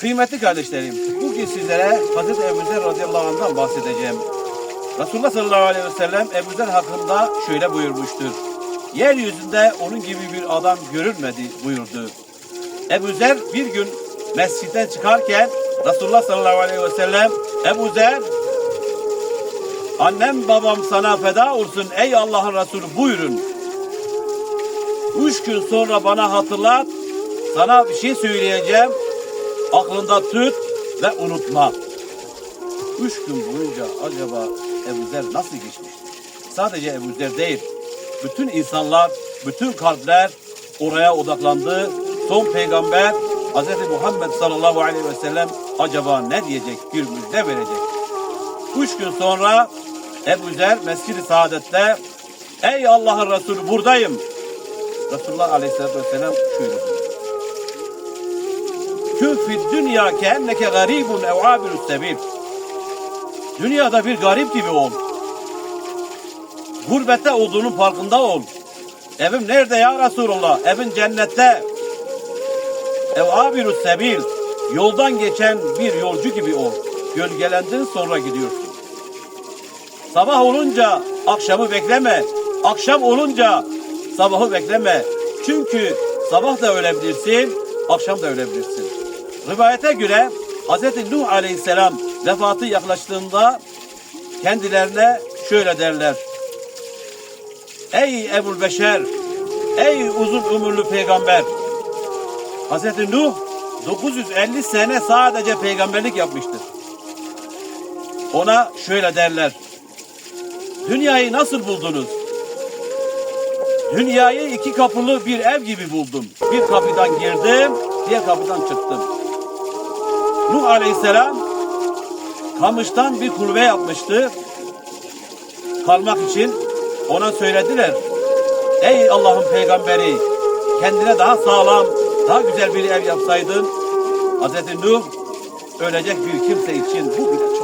Kıymetli kardeşlerim, bugün sizlere Hazreti Ebu Zer radıyallahu anh'dan bahsedeceğim. Resulullah sallallahu aleyhi ve sellem Ebu Zer hakkında şöyle buyurmuştur. Yeryüzünde onun gibi bir adam görülmedi buyurdu. Ebu Zer bir gün mescitten çıkarken Resulullah sallallahu aleyhi ve sellem Ebu Zer annem babam sana feda olsun ey Allah'ın Resulü buyurun. Üç gün sonra bana hatırlat sana bir şey söyleyeceğim aklında tut ve unutma. Üç gün boyunca acaba Ebu Zer nasıl geçmiştir? Sadece Ebu Zer değil, bütün insanlar, bütün kalpler oraya odaklandı. Son peygamber Hz. Muhammed sallallahu aleyhi ve sellem acaba ne diyecek, bir müjde verecek. Üç gün sonra Ebu Zer Mescid-i Saadet'te Ey Allah'ın Resulü buradayım. Resulullah aleyhisselatü vesselam şöyle buyuruyor. Kün fid dünya keenneke garibun ev abirus sebil. Dünyada bir garip gibi ol. Gurbette olduğunun farkında ol. Evim nerede ya Resulullah? Evin cennette. Ev abirus sebil. Yoldan geçen bir yolcu gibi ol. Gölgelendin sonra gidiyorsun. Sabah olunca akşamı bekleme. Akşam olunca sabahı bekleme. Çünkü sabah da ölebilirsin, akşam da ölebilirsin. Rivayete göre Hz. Nuh Aleyhisselam vefatı yaklaştığında kendilerine şöyle derler. Ey Ebul Beşer, ey uzun ömürlü peygamber. Hz. Nuh 950 sene sadece peygamberlik yapmıştır. Ona şöyle derler. Dünyayı nasıl buldunuz? Dünyayı iki kapılı bir ev gibi buldum. Bir kapıdan girdim, diğer kapıdan çıktım. Nuh Aleyhisselam kamıştan bir kulübe yapmıştı. Kalmak için ona söylediler. Ey Allah'ın peygamberi kendine daha sağlam, daha güzel bir ev yapsaydın Hz. Nuh ölecek bir kimse için bu bile